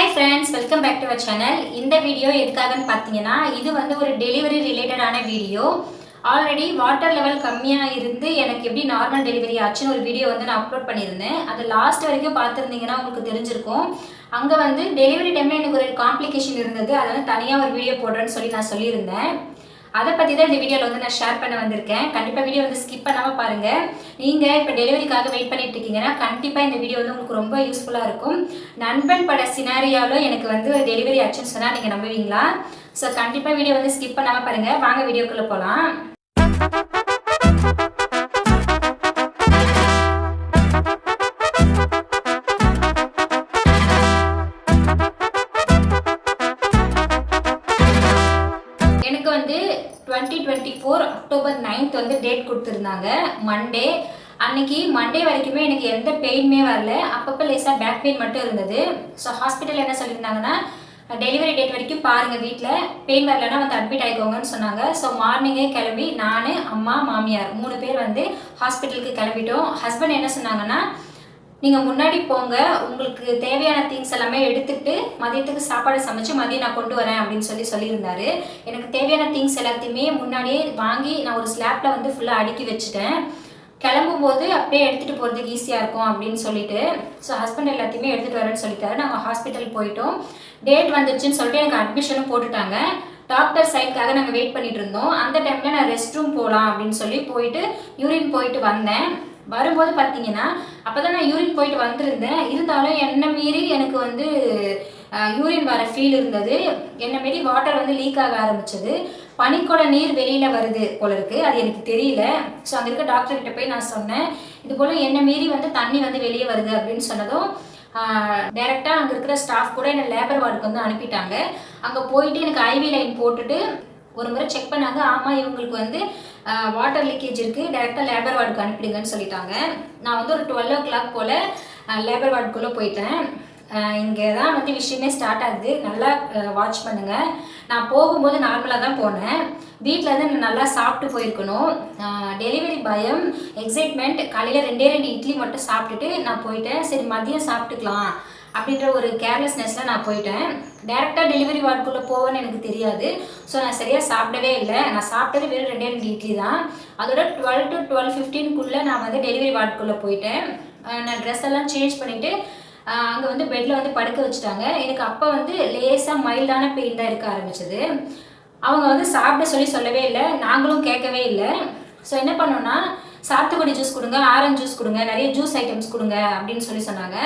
Hi friends welcome back to our channel இந்த video எதுக்காகன்னு பார்த்தீங்கன்னா இது வந்து ஒரு டெலிவரி ரிலேட்டடான வீடியோ ஆல்ரெடி வாட்டர் லெவல் கம்மியாக இருந்து எனக்கு எப்படி நார்மல் டெலிவரி ஆச்சுன்னு ஒரு வீடியோ வந்து நான் அப்லோட் பண்ணியிருந்தேன். அது லாஸ்ட் வரைக்கும் பார்த்துருந்தீங்கன்னா உங்களுக்கு தெரிஞ்சிருக்கும். அங்கே வந்து டெலிவரி டைமில் எனக்கு ஒரு காம்ப்ளிகேஷன் இருந்தது. அதனால் தனியாக ஒரு வீடியோ போடுறேன்னு சொல்லி நான் சொல்லியிருந்தேன். அதை பற்றி தான் இந்த வீடியோவில் வந்து நான் ஷேர் பண்ண வந்திருக்கேன். கண்டிப்பாக வீடியோ வந்து ஸ்கிப் பண்ணாமல் பாருங்கள் நீங்கள் இப்போ டெலிவரிக்காக வெயிட் பண்ணிட்டு இருக்கீங்கன்னா கண்டிப்பாக இந்த வீடியோ வந்து உங்களுக்கு ரொம்ப யூஸ்ஃபுல்லாக இருக்கும். நண்பன் பட சினாரியாவில் எனக்கு வந்து டெலிவரி ஆச்சுன்னு சொன்னால் நீங்கள் நம்புவீங்களா? ஸோ கண்டிப்பாக வீடியோ வந்து ஸ்கிப் பண்ணாமல் பாருங்கள் வாங்க வீடியோக்குள்ளே போகலாம் twenty twenty four October ninth வந்து டேட் கொடுத்துருந்தாங்க. மண்டே அன்னைக்கு மண்டே வரைக்குமே எனக்கு எந்த பெயினுமே வரல. அப்பப்போ லேசாக பேக் பெயின் மட்டும் இருந்தது. ஸோ ஹாஸ்பிட்டல் என்ன சொல்லியிருந்தாங்கன்னா டெலிவரி டேட் வரைக்கும் பாருங்கள் வீட்டில் பெயின் வரலன்னா வந்து அட்மிட் ஆகிக்கோங்கன்னு சொன்னாங்க. ஸோ மார்னிங்கே கிளம்பி நான் அம்மா மாமியார் மூணு பேர் வந்து ஹாஸ்பிட்டலுக்கு கிளம்பிட்டோம். ஹஸ்பண்ட் என்ன சொன்னாங்கன்னா நீங்கள் முன்னாடி போங்க. உங்களுக்கு தேவையான திங்ஸ் எல்லாமே எடுத்துட்டு மதியத்துக்கு சாப்பாடு சமைச்சு மதியம் நான் கொண்டு வரேன் அப்படின்னு சொல்லி சொல்லியிருந்தாரு. எனக்கு தேவையான திங்ஸ் எல்லாத்தையுமே முன்னாடியே வாங்கி நான் ஒரு ஸ்லாப்பில் வந்து ஃபுல்லாக அடுக்கி வச்சுட்டேன். கிளம்பும் போது அப்படியே எடுத்துகிட்டு போகிறதுக்கு ஈஸியாக இருக்கும் அப்படின்னு சொல்லிட்டு. ஸோ ஹஸ்பண்ட் எல்லாத்தையுமே எடுத்துகிட்டு வரேன்னு சொல்லிட்டாரு. நாங்கள் ஹாஸ்பிட்டல் போயிட்டோம். டேட் வந்துருச்சுன்னு சொல்லிட்டு எனக்கு அட்மிஷனும் போட்டுட்டாங்க. டாக்டர் சைட்காக நாங்கள் வெயிட் பண்ணிட்டு இருந்தோம். அந்த டைமில் நான் ரெஸ்ட் ரூம் போகலாம் அப்படின்னு சொல்லி போயிட்டு யூரின் போயிட்டு வந்தேன். வரும்போது பார்த்தீங்கன்னா அப்போ தான் நான் யூரின் போயிட்டு வந்திருந்தேன். இருந்தாலும் என்னை மீறி எனக்கு வந்து யூரின் வர ஃபீல் இருந்தது. என்னை மீறி வாட்டர் வந்து லீக் ஆக ஆரம்பிச்சது. பனிக்கூட நீர் வெளியில் வருது போல இருக்கு. அது எனக்கு தெரியல. ஸோ அங்கே இருக்க டாக்டர் கிட்ட போய் நான் சொன்னேன். இது போல் என்னை மீறி வந்து தண்ணி வந்து வெளியே வருது அப்படின்னு சொன்னதும் டைரெக்டாக அங்கே இருக்கிற ஸ்டாஃப் கூட என்னை லேபர் வார்டுக்கு வந்து அனுப்பிட்டாங்க. அங்கே போயிட்டு எனக்கு ஐவி லைன் போட்டுட்டு ஒரு முறை செக் பண்ணாங்க. ஆமாம் இவங்களுக்கு வந்து வாட்டர் லீக்கேஜ் இருக்குது டேரெக்டாக லேபர் வார்டுக்கு அனுப்பிடுங்கன்னு சொல்லிட்டாங்க. நான் வந்து ஒரு டுவெல் ஓ கிளாக் போல் லேபர் வார்டுக்குள்ளே போயிட்டேன். இங்கே தான் வந்து விஷயமே ஸ்டார்ட் ஆகுது. நல்லா வாட்ச் பண்ணுங்கள் நான் போகும்போது நார்மலாக தான் போனேன். வீட்டில் வந்து நான் நல்லா சாப்பிட்டு போயிருக்கணும். டெலிவரி பயம் எக்ஸைட்மெண்ட் காலையில் ரெண்டே ரெண்டு இட்லி மட்டும் சாப்பிட்டுட்டு நான் போயிட்டேன். சரி மதியம் சாப்பிட்டுக்கலாம். அப்படின்ற ஒரு கேர்லெஸ்னஸில் நான் போயிட்டேன். டேரெக்டாக டெலிவரி வார்டுக்குள்ளே போவேன்னு எனக்கு தெரியாது. ஸோ நான் சரியாக சாப்பிடவே இல்லை. நான் சாப்பிட்டது வெறும் ரெண்டே ரெண்டு இட்லி தான். அதோட டுவெல் டு டுவெல் ஃபிஃப்டீனுக்குள்ளே நான் வந்து டெலிவரி வார்டுக்குள்ளே போயிட்டேன். நான் ட்ரெஸ் எல்லாம் சேஞ்ச் பண்ணிவிட்டு அங்கே வந்து பெட்டில் வந்து படுக்க வச்சுட்டாங்க. எனக்கு அப்போ வந்து லேசாக மைல்டான பெயின் தான் இருக்க ஆரம்பிச்சது. அவங்க வந்து சாப்பிட சொல்லி சொல்லவே இல்லை. நாங்களும் கேட்கவே இல்லை. ஸோ என்ன பண்ணோன்னா சாத்துக்குடி ஜூஸ் கொடுங்க ஆரஞ்சு ஜூஸ் கொடுங்க நிறைய ஜூஸ் ஐட்டம்ஸ் கொடுங்க அப்படின்னு சொல்லி சொன்னாங்க.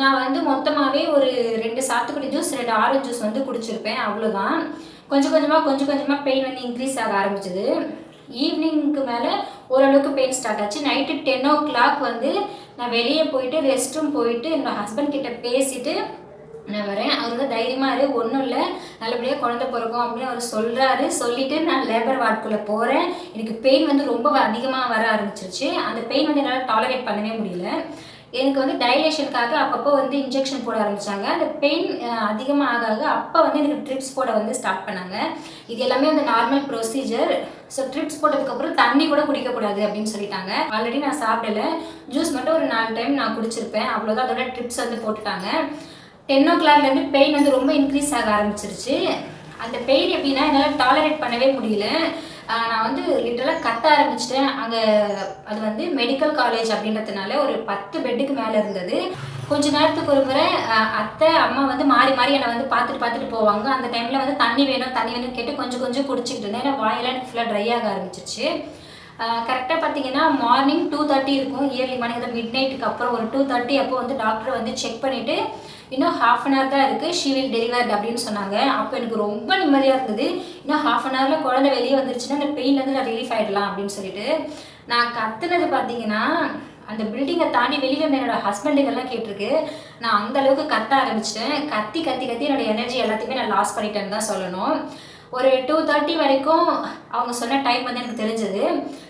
நான் வந்து மொத்தமாகவே ஒரு ரெண்டு சாத்துக்குடி ஜூஸ் ரெண்டு ஆரஞ்சு ஜூஸ் வந்து குடிச்சிருப்பேன் அவ்வளோதான் கொஞ்சம் கொஞ்சமாக கொஞ்சம் கொஞ்சமாக பெயின் வந்து இன்க்ரீஸ் ஆக ஆரம்பிச்சது. ஈவினிங்க்கு மேலே ஓரளவுக்கு பெயின் ஸ்டார்ட் ஆச்சு. நைட்டு டென் ஓ கிளாக் வந்து நான் வெளியே போயிட்டு ரெஸ்ட் ரூம் போயிட்டு என்னோட ஹஸ்பண்ட் கிட்ட பேசிட்டு நான் வரேன். அவர் வந்து தைரியமாக இரு ஒன்றும் இல்லை. நல்லபடியாக குழந்த பிறக்கும் அப்படின்னு அவர் சொல்கிறாரு சொல்லிவிட்டு நான் லேபர் வார்டுக்குள்ளே போகிறேன் எனக்கு பெயின் வந்து ரொம்ப அதிகமாக வர ஆரம்பிச்சிருச்சு. அந்த பெயின் வந்து என்னால் டாலரேட் பண்ணவே முடியல. எனக்கு வந்து டைலேஷனுக்காக அப்பப்போ வந்து இன்ஜெக்ஷன் போட ஆரம்பித்தாங்க அந்த பெயின் அதிகமாக ஆக ஆக அப்போ வந்து எனக்கு ட்ரிப்ஸ் போட வந்து ஸ்டார்ட் பண்ணாங்க. இது எல்லாமே வந்து நார்மல் ப்ரொசீஜர் ஸோ ட்ரிப்ஸ் போட்டதுக்கப்புறம் தண்ணி கூட குடிக்கக்கூடாது அப்படின்னு சொல்லிட்டாங்க. ஆல்ரெடி நான் சாப்பிடல. ஜூஸ் மட்டும் ஒரு நாலு டைம் நான் குடிச்சிருப்பேன். அவ்வளோதான் அதோட ட்ரிப்ஸ் வந்து போட்டுட்டாங்க. டென் ஓ கிளாக்லேருந்து பெயின் வந்து ரொம்ப இன்க்ரீஸ் ஆக ஆரம்பிச்சிருச்சு. அந்த பெயின் எப்படின்னா என்னால் டாலரேட் பண்ணவே முடியல. நான் வந்து லிட்டரலாக கத்த ஆரம்பிச்சிட்டேன். அங்கே அது வந்து மெடிக்கல் காலேஜ் அப்படின்றதுனால ஒரு பத்து பெட்டுக்கு மேலே இருந்தது. கொஞ்ச நேரத்துக்கு ஒரு முறை அத்தை அம்மா வந்து மாறி மாறி என்னை வந்து பார்த்துட்டு பார்த்துட்டு போவாங்க. அந்த டைமில் வந்து தண்ணி வேணும் தண்ணி வேணும்னு கேட்டு கொஞ்சம் கொஞ்சம் குடிச்சிக்கிட்டு இருந்தேன். ஏன்னா வாயெல்லாம் எனக்கு ஃபுல்லாக ட்ரை ஆக ஆரம்பிச்சிச்சு கரெக்டாக பார்த்தீங்கன்னா மார்னிங் டூ தேர்ட்டி இருக்கும். இயர்லி மார்னிங் அதாவது மிட் நைட்டுக்கு அப்புறம் ஒரு டூ தேர்ட்டி அப்போ வந்து டாக்டர் வந்து செக் பண்ணிவிட்டு இன்னும் ஹாஃப் அன் ஹவர் தான் இருக்குது ஷீ வில் டெலிவர்ட் அப்படின்னு சொன்னாங்க. அப்போ எனக்கு ரொம்ப நிம்மதியாக இருந்தது. இன்னும் ஹாஃப் அன் ஹவரில் குழந்தை வெளியே வந்துருச்சுன்னா அந்த பெயின்லேருந்து நான் ரிலீஃப் ஆகிடலாம் அப்படின்னு சொல்லிட்டு நான் கத்துனது பார்த்தீங்கன்னா அந்த பில்டிங்கை தாண்டி வெளியில் இருந்த என்னோட ஹஸ்பண்டுக்கெல்லாம் கேட்டிருக்கு. நான் அந்த அளவுக்கு கத்த ஆரம்பிச்சிட்டேன். கத்தி கத்தி கத்தி என்னோட எனர்ஜி எல்லாத்தையுமே நான் லாஸ் பண்ணிட்டேன்னு தான் சொல்லணும். ஒரு டூ தேர்ட்டி வரைக்கும் அவங்க சொன்ன டைம் வந்து எனக்கு தெரிஞ்சது.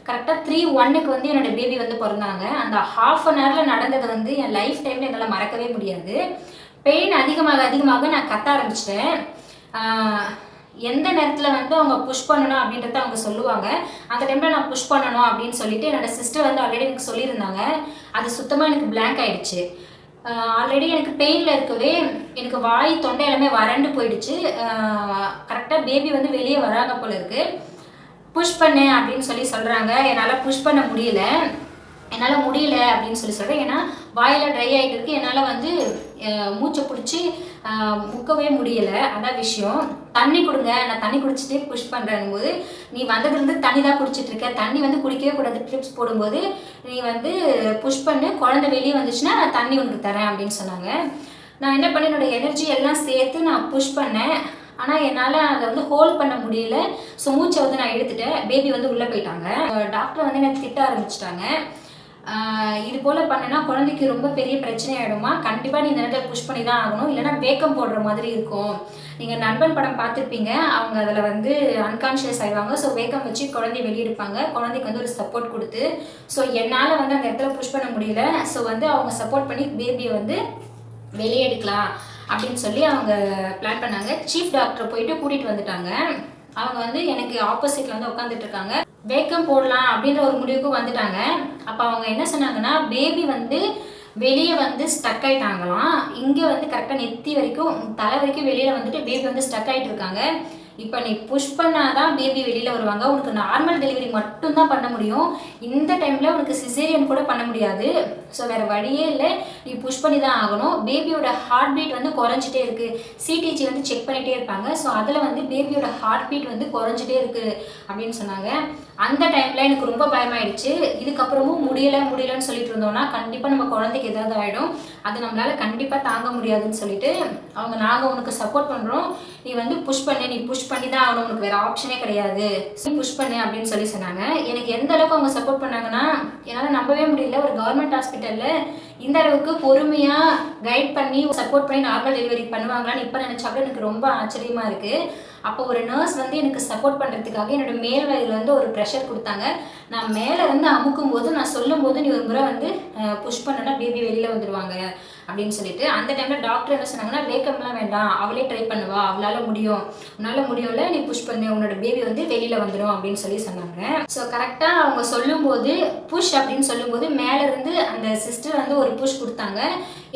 கரெக்டாக த்ரீ ஒன்னுக்கு வந்து என்னோட பேபி வந்து பிறந்தாங்க. அந்த ஹாஃப் அன் ஹவரில் நடந்தது வந்து என் லைஃப் டைமில் என்னால் மறக்கவே முடியாது. பெயின் அதிகமாக அதிகமாக நான் கத்த ஆரம்பிச்சிட்டேன். எந்த நேரத்தில் வந்து அவங்க புஷ் பண்ணணும் அப்படின்றத அவங்க சொல்லுவாங்க. அந்த டைமில் நான் புஷ் பண்ணணும் அப்படின்னு சொல்லிட்டு என்னோட சிஸ்டர் வந்து ஆல்ரெடி எனக்கு சொல்லியிருந்தாங்க. அது சுத்தமாக எனக்கு பிளாங்க் ஆயிடுச்சு. ஆல்ரெடி எனக்கு பெயினில் இருக்கவே எனக்கு வாய் தொண்டை எல்லாமே வறண்டு போயிடுச்சு. கரெக்டாக பேபி வந்து வெளியே வராங்க போல இருக்குது புஷ் பண்ணு அப்படின்னு சொல்லி சொல்கிறாங்க என்னால் புஷ் பண்ண முடியல. என்னால் முடியல அப்படின்னு சொல்லி சொல்கிறேன் ஏன்னா வாயில் ட்ரை ஆகிட்டு இருக்கு. என்னால் வந்து மூச்சை பிடிச்சி முக்கவே முடியலை. அதான் விஷயம். தண்ணி கொடுங்க. நான் தண்ணி குடிச்சிட்டு புஷ் பண்ணுறேன் போது நீ வந்ததுலேருந்து தண்ணி தான் குடிச்சிட்டு இருக்க. தண்ணி வந்து குடிக்கவே கூடாது. ட்ரிப்ஸ் போடும்போது நீ வந்து புஷ் பண்ணு. குழந்தை வெளியே வந்துச்சுன்னா நான் தண்ணி உனக்கு தரேன் அப்படின்னு சொன்னாங்க. நான் என்ன பண்ணேன்? என்னோட எனர்ஜி எல்லாம் சேர்த்து நான் புஷ் பண்ணேன். ஆனால் என்னால் அதை வந்து ஹோல்ட் பண்ண முடியல. ஸோ மூச்சை வந்து நான் எடுத்துட்டேன். பேபி வந்து உள்ளே போயிட்டாங்க. டாக்டர் வந்து எனக்கு திட்ட ஆரம்பிச்சிட்டாங்க. இது போல் பண்ணனா குழந்தைக்கு ரொம்ப பெரிய பிரச்சனை ஆகிடுமா கண்டிப்பாக நீ இந்த நேரத்தில் புஷ் பண்ணி தான் ஆகணும். இல்லைன்னா வேக்கம் போடுற மாதிரி இருக்கும். நீங்கள் நண்பன் படம் பார்த்துருப்பீங்க. அவங்க அதில் வந்து அன்கான்ஷியஸ் ஆயிடுவாங்க. ஸோ வேக்கம் வச்சு குழந்தைய வெளியெடுப்பாங்க. குழந்தைக்கு வந்து ஒரு சப்போர்ட் கொடுத்து ஸோ என்னால் வந்து அந்த இடத்துல புஷ் பண்ண முடியல. ஸோ வந்து அவங்க சப்போர்ட் பண்ணி பேபியை வந்து வெளியே எடுக்கலாம் அப்படின்னு சொல்லி அவங்க பிளான் பண்ணாங்க. சீஃப் டாக்டர் போயிட்டு கூட்டிகிட்டு வந்துட்டாங்க. அவங்க வந்து எனக்கு ஆப்போசிட்ல வந்து உட்காந்துட்டு இருக்காங்க வேக்கம் போடலாம் அப்படின்ற ஒரு முடிவுக்கு வந்துட்டாங்க. அப்போ அவங்க என்ன சொன்னாங்கன்னா பேபி வந்து வெளியே வந்து ஸ்டக் ஆயிட்டாங்களாம். இங்கே வந்து கரெக்டாக நெத்தி வரைக்கும் தலை வரைக்கும் வெளியில் வந்துட்டு பேபி வந்து ஸ்டக் ஆயிட்டு இருக்காங்க இப்போ நீ புஷ் பண்ணாதான் பேபி வெளியில் வருவாங்க. உனக்கு நார்மல் டெலிவரி மட்டும்தான் பண்ண முடியும். இந்த டைமில் உனக்கு சிசேரியன் கூட பண்ண முடியாது. ஸோ வேறு வழியே இல்லை. நீ புஷ் பண்ணி தான் ஆகணும் பேபியோட ஹார்ட் பீட் வந்து குறைஞ்சிட்டே இருக்குது சிடிஜி வந்து செக் பண்ணிகிட்டே இருப்பாங்க. ஸோ அதில் வந்து பேபியோட ஹார்ட் பீட் வந்து குறைஞ்சிட்டே இருக்குது அப்படின்னு சொன்னாங்க. அந்த டைமில் எனக்கு ரொம்ப பயமாயிடுச்சு. இதுக்கப்புறமும் முடியலை முடியலன்னு சொல்லிட்டு இருந்தோம்னா கண்டிப்பாக நம்ம குழந்தைக்கு ஏதாவது ஆகிடும் அது நம்மளால் கண்டிப்பாக தாங்க முடியாதுன்னு சொல்லிட்டு அவங்க நாங்கள் உனக்கு சப்போர்ட் பண்ணுறோம் நீ வந்து புஷ் பண்ணு நீ புஷ் பண்ணி தான் ஆகணும். உனக்கு வேறு ஆப்ஷனே கிடையாது. புஷ் பண்ணு அப்படின்னு சொல்லி சொன்னாங்க. எனக்கு எந்த அளவுக்கு அவங்க சப்போர்ட் பண்ணாங்கன்னா என்னால் நம்பவே முடியல. ஒரு கவர்மெண்ட் ஹாஸ்பிட்டலில் இந்த அளவுக்கு பொறுமையாக கைட் பண்ணி சப்போர்ட் பண்ணி நார்மல் டெலிவரி பண்ணுவாங்களான்னு இப்போ நினச்சா கூட எனக்கு ரொம்ப ஆச்சரியமாக இருக்குது அப்போ ஒரு நர்ஸ் வந்து எனக்கு சப்போர்ட் பண்ணுறதுக்காக என்னோட மேல் வயதில் வந்து ஒரு ப்ரெஷர் கொடுத்தாங்க. நான் மேலே இருந்து அமுக்கும் போது நான் சொல்லும் போது நீ ஒரு முறை வந்து புஷ் பண்ணனா பேபி வெளியில் வந்துடுவாங்க அப்படின்னு சொல்லிட்டு அந்த டைமில் டாக்டர் என்ன சொன்னாங்கன்னா வேக்கம்லாம் வேண்டாம். அவளே ட்ரை பண்ணுவா. அவளால் முடியும். உன்னால் முடியும்ல நீ புஷ் பண்ணு. உன்னோட பேபி வந்து வெளியில் வந்துடும் அப்படின்னு சொல்லி சொன்னாங்க. ஸோ கரெக்டாக அவங்க சொல்லும்போது புஷ் அப்படின்னு சொல்லும்போது மேலேருந்து அந்த சிஸ்டர் வந்து ஒரு புஷ் கொடுத்தாங்க.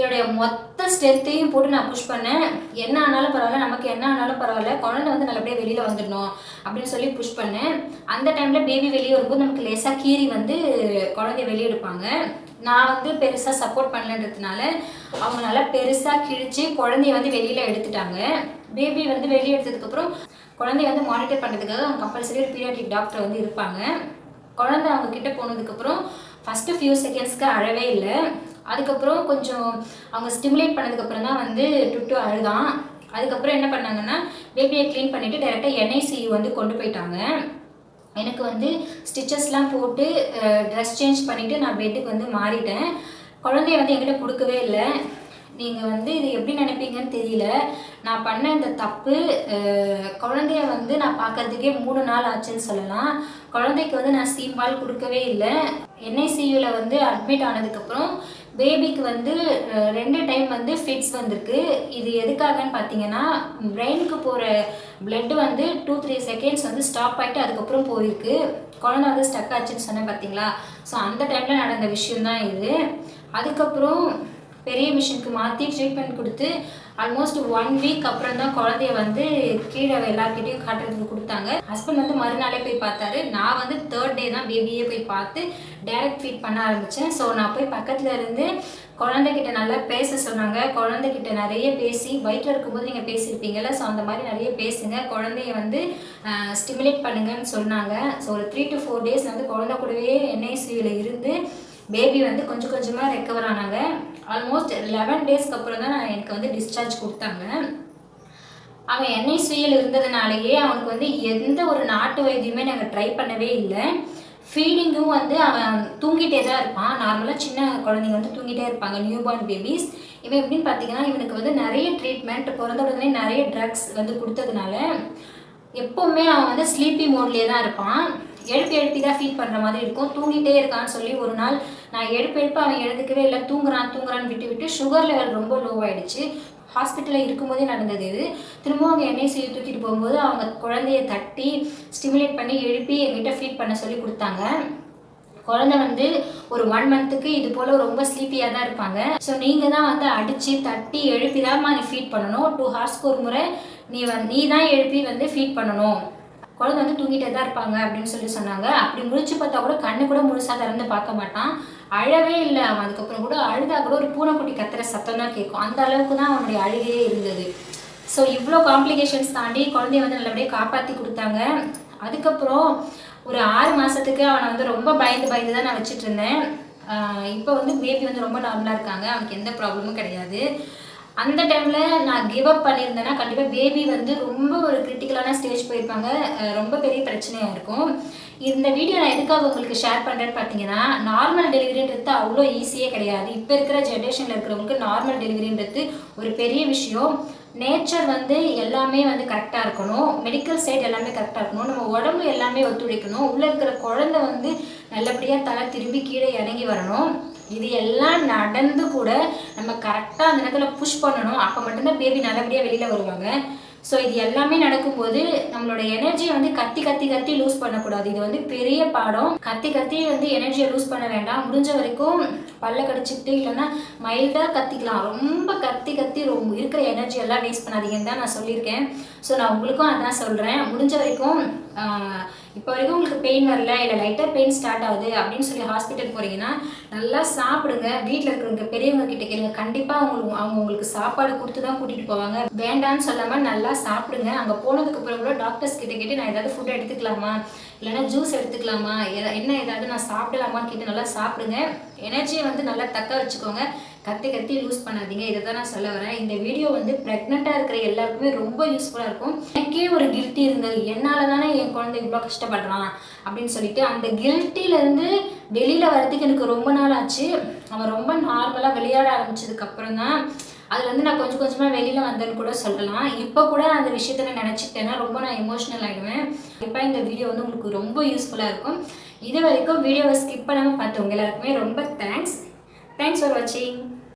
என்னுடைய மொத்த ஸ்ட்ரென்த்தையும் போட்டு நான் புஷ் பண்ணேன். என்ன ஆனாலும் பரவாயில்ல நமக்கு என்ன ஆனாலும் பரவாயில்ல. குழந்தை வந்து நல்லபடியாக வெளியில் வந்துடணும் அப்படின்னு சொல்லி புஷ் பண்ணேன். அந்த டைமில் பேபி வெளியே வரும்போது நமக்கு லேசாக கீறி வந்து குழந்தைய வெளியே எடுப்பாங்க. நான் வந்து பெருசாக சப்போர்ட் பண்ணலன்றதுனால அவங்க நல்லா பெருசாக கிழிச்சு குழந்தைய வந்து வெளியில் எடுத்துட்டாங்க. பேபி வந்து வெளியே எடுத்ததுக்கப்புறம் குழந்தைய வந்து மானிட்டர் பண்ணுறதுக்காக அவங்க கம்பல்சரி ஒரு பீரியாட்ரிக் டாக்டர் வந்து இருப்பாங்க. குழந்தை அவங்க கிட்ட போனதுக்கப்புறம் ஃபஸ்ட்டு ஃபியூ செகண்ட்ஸ்க்கு அழவே இல்லை. அதுக்கப்புறம் கொஞ்சம் அவங்க ஸ்டிமுலேட் பண்ணதுக்கப்புறம் தான் வந்து டுட்டு அழுதான். அதுக்கப்புறம் என்ன பண்ணாங்கன்னா பேபியை க்ளீன் பண்ணிவிட்டு டேரெக்டாக என்ஐசியு வந்து கொண்டு போயிட்டாங்க. எனக்கு வந்து ஸ்டிச்சஸ்லாம் போட்டு ட்ரெஸ் சேஞ்ச் பண்ணிவிட்டு நான் பெட்டுக்கு வந்து மாறிட்டேன். குழந்தைய வந்து என்கிட்ட கொடுக்கவே இல்லை. நீங்கள் வந்து இது எப்படி நினைப்பீங்கன்னு தெரியல. நான் பண்ண இந்த தப்பு குழந்தைய வந்து நான் பார்க்கறதுக்கே மூணு நாள் ஆச்சுன்னு சொல்லலாம். குழந்தைக்கு வந்து நான் சீம்பால் கொடுக்கவே இல்லை. என்ஐசியூவில் வந்து அட்மிட் ஆனதுக்கப்புறம் பேபிக்கு வந்து ரெண்டு டைம் வந்து ஃபிட்ஸ் வந்திருக்கு. இது எதுக்காகன்னு பார்த்தீங்கன்னா பிரெயினுக்கு போகிற பிளட்டு வந்து டூ த்ரீ செகண்ட்ஸ் வந்து ஸ்டாப் ஆகிட்டு அதுக்கப்புறம் போயிருக்கு. குழந்தை வந்து ஸ்டக் ஆச்சுன்னு சொன்னேன் பார்த்தீங்களா ஸோ அந்த டைமில் நடந்த விஷயம்தான் இது. அதுக்கப்புறம் பெரிய மிஷினுக்கு மாற்றி ட்ரீட்மெண்ட் கொடுத்து ஆல்மோஸ்ட் ஒன் வீக் அப்புறம் தான் குழந்தைய வந்து கீழே எல்லாருக்கிட்டையும் காட்டுறதுக்கு கொடுத்தாங்க. ஹஸ்பண்ட் வந்து மறுநாளே போய் பார்த்தாரு. நான் வந்து தேர்ட் டே தான் பேபியே போய் பார்த்து டைரக்ட் ஃபீட் பண்ண ஆரம்பித்தேன் ஸோ நான் போய் பக்கத்தில் இருந்து குழந்தைகிட்ட நல்லா பேச சொன்னாங்க. குழந்தைகிட்ட நிறைய பேசி வயிற்றில் இருக்கும்போது நீங்கள் பேசியிருப்பீங்கல்ல ஸோ அந்த மாதிரி நிறைய பேசுங்க. குழந்தைய வந்து ஸ்டிமுலேட் பண்ணுங்கன்னு சொன்னாங்க. ஸோ ஒரு த்ரீ டு ஃபோர் டேஸ் வந்து குழந்தை கூடவே என்ஐசியில் இருந்து பேபி வந்து கொஞ்சம் கொஞ்சமாக ரெக்கவர் ஆனாங்க. ஆல்மோஸ்ட் லெவன் டேஸ்க்கு அப்புறம் தான் நான் எனக்கு வந்து டிஸ்சார்ஜ் கொடுத்தாங்க. அவன் என்ஐசியூவில் இருந்ததுனாலேயே அவனுக்கு வந்து எந்த ஒரு நாட்டு வைத்தியமே நாங்கள் ட்ரை பண்ணவே இல்லை. ஃபீடிங்கும் வந்து அவன் தூங்கிட்டே தான் இருப்பான். நார்மலாக சின்ன குழந்தைங்க வந்து தூங்கிட்டே இருப்பாங்க. நியூ பார்ன் பேபிஸ் இவன் எப்படின்னு பார்த்தீங்கன்னா இவனுக்கு வந்து நிறைய ட்ரீட்மெண்ட் பிறந்த உடனே நிறைய ட்ரக்ஸ் வந்து கொடுத்ததுனால எப்போவுமே அவன் வந்து ஸ்லீப்பி மோட்லேயே தான் இருப்பான். எழுப்பி எழுப்பி தான் ஃபீல் பண்ணுற மாதிரி இருக்கும். தூங்கிட்டே இருக்கான்னு சொல்லி ஒரு நாள் நான் எழுப்ப எழுப்ப அவன் எழுதுக்கவே இல்லை. தூங்குறான் தூங்குறான்னு விட்டு விட்டு சுகர் லெவல் ரொம்ப லோ ஆயிடுச்சு. ஹாஸ்பிட்டலில் இருக்கும்போதே நடந்தது இது. திரும்பவும் அவங்க என்ஐசியூ தூக்கிட்டு போகும்போது அவங்க குழந்தைய தட்டி ஸ்டிமுலேட் பண்ணி எழுப்பி எங்கிட்ட ஃபீட் பண்ண சொல்லி கொடுத்தாங்க. குழந்தை வந்து ஒரு ஒன் மந்த்துக்கு இது போல் ரொம்ப ஸ்லீப்பியாக தான் இருப்பாங்க. ஸோ நீங்கள் தான் வந்து அடித்து தட்டி எழுப்பி தான் நீ ஃபீட் பண்ணணும். டூ ஹார்ஸ்க்கு ஒரு முறை நீ வந் நீ தான் எழுப்பி வந்து ஃபீட் பண்ணணும். குழந்தை வந்து தூங்கிட்டே தான் இருப்பாங்க அப்படின்னு சொல்லி சொன்னாங்க. அப்படி முழிச்சு பார்த்தா கூட கண்ணு கூட முழுசாக திறந்து பார்க்க மாட்டான். அழவே இல்லை அவன். அதுக்கப்புறம் கூட அழுதா கூட ஒரு பூனைக்குட்டி கத்துற சத்தம் தான் கேட்கும். அந்த அளவுக்கு தான் அவனுடைய அழுகையே இருந்தது. ஸோ இவ்வளோ காம்ப்ளிகேஷன்ஸ் தாண்டி குழந்தைய வந்து நல்லபடியாக காப்பாற்றி கொடுத்தாங்க. அதுக்கப்புறம் ஒரு ஆறு மாதத்துக்கு அவனை வந்து ரொம்ப பயந்து பயந்து தான் நான் வச்சுட்டு இருந்தேன். இப்போ வந்து பேபி வந்து ரொம்ப நார்மலாக இருக்காங்க. அவனுக்கு எந்த ப்ராப்ளமும் கிடையாது. அந்த டைமில் நான் கிவ் அப் பண்ணியிருந்தேன்னா கண்டிப்பாக பேபி வந்து ரொம்ப ஒரு கிரிட்டிக்கலான ஸ்டேஜ் போயிருப்பாங்க. ரொம்ப பெரிய பிரச்சனையாக இருக்கும். இந்த வீடியோ நான் எதுக்காக உங்களுக்கு ஷேர் பண்ணுறேன்னு பார்த்தீங்கன்னா நார்மல் டெலிவரின்றது அவ்வளோ ஈஸியே கிடையாது. இப்போ இருக்கிற ஜென்ரேஷனில் இருக்கிறவங்களுக்கு நார்மல் டெலிவரின்றது ஒரு பெரிய விஷயம். நேச்சர் வந்து எல்லாமே வந்து கரெக்டாக இருக்கணும். மெடிக்கல் சைட் எல்லாமே கரெக்டாக இருக்கணும். நம்ம உடம்பு எல்லாமே ஒத்துழைக்கணும். உள்ளே இருக்கிற குழந்தை வந்து நல்லபடியாக தலை திரும்பி கீழே இறங்கி வரணும். இது எல்லாம் நடந்து கூட நம்ம கரெக்டாக அந்த நேரத்தில் புஷ் பண்ணணும். அப்போ மட்டும்தான் பேபி நல்லபடியாக வெளியில் வருவாங்க. ஸோ இது எல்லாமே நடக்கும்போது நம்மளோட எனர்ஜியை வந்து கத்தி கத்தி கத்தி லூஸ் பண்ணக்கூடாது. இது வந்து பெரிய பாடம். கத்தி கத்தி வந்து எனர்ஜியை லூஸ் பண்ண வேண்டாம். முடிஞ்ச வரைக்கும் பல்ல கடிச்சிக்கிட்டு இல்லைன்னா மைல்டாக கத்திக்கலாம். ரொம்ப கத்தி கத்தி ரொம்ப இருக்கிற எனர்ஜி எல்லாம் வேஸ்ட் பண்ணாதீங்கன்னு தான் நான் சொல்லியிருக்கேன். ஸோ நான் உங்களுக்கும் அதான் சொல்கிறேன் முடிஞ்ச வரைக்கும் இப்போ வரைக்கும் உங்களுக்கு பெயின் வரல இல்லை லைட்டாக பெயின் ஸ்டார்ட் ஆகுது அப்படின்னு சொல்லி ஹாஸ்பிட்டல் போகிறீங்கன்னா நல்லா சாப்பிடுங்க. வீட்டில் இருக்கிறவங்க பெரியவங்க கிட்ட கேளுங்க. கண்டிப்பாக அவங்களுக்கு அவங்க உங்களுக்கு சாப்பாடு கொடுத்து தான் கூட்டிகிட்டு போவாங்க. வேண்டான்னு சொல்லாமல் நல்லா சாப்பிடுங்க. அங்கே போனதுக்கப்புறம் கூட டாக்டர்ஸ் கிட்ட கேட்டு நான் ஏதாவது ஃபுட் எடுத்துக்கலாமா? இல்லைன்னா ஜூஸ் எடுத்துக்கலாமா? எதா- என்ன ஏதாவது நான் சாப்பிடலாமான்னு கேட்டு நல்லா சாப்பிடுங்க. எனர்ஜியை வந்து நல்லா தக்க வச்சுக்கோங்க. கத்தி கத்தி லூஸ் பண்ணாதீங்க. இதை தான் நான் சொல்ல வரேன். இந்த வீடியோ வந்து ப்ரெக்னெண்ட்டாக இருக்கிற எல்லாருக்குமே ரொம்ப யூஸ்ஃபுல்லாக இருக்கும். எனக்கே ஒரு கில்ட்டி இருந்தது. என்னால் தானே என் குழந்தை இவ்வளோ கஷ்டப்படுறான் அப்படின்னு சொல்லிட்டு அந்த கில்ட்டிலேருந்து வெளியில் வரதுக்கு எனக்கு ரொம்ப நாள் ஆச்சு. அவன் ரொம்ப நார்மலாக விளையாட ஆரம்பிச்சதுக்கப்புறம் தான் அதுலேருந்து நான் கொஞ்சம் கொஞ்சமாக வெளியில் வந்தேன்னு கூட சொல்லலாம். இப்போ கூட அந்த விஷயத்த நான் நினச்சிக்கிட்டேன்னா ரொம்ப நான் எமோஷ்னல் ஆகிடுவேன் இப்போ இந்த வீடியோ வந்து உங்களுக்கு ரொம்ப யூஸ்ஃபுல்லாக இருக்கும். இது வரைக்கும் வீடியோவை ஸ்கிப் பண்ணாமல் பார்த்தவங்க எல்லாருக்குமே ரொம்ப தேங்க்ஸ் தேங்க்ஸ் ஃபார் வாட்சிங்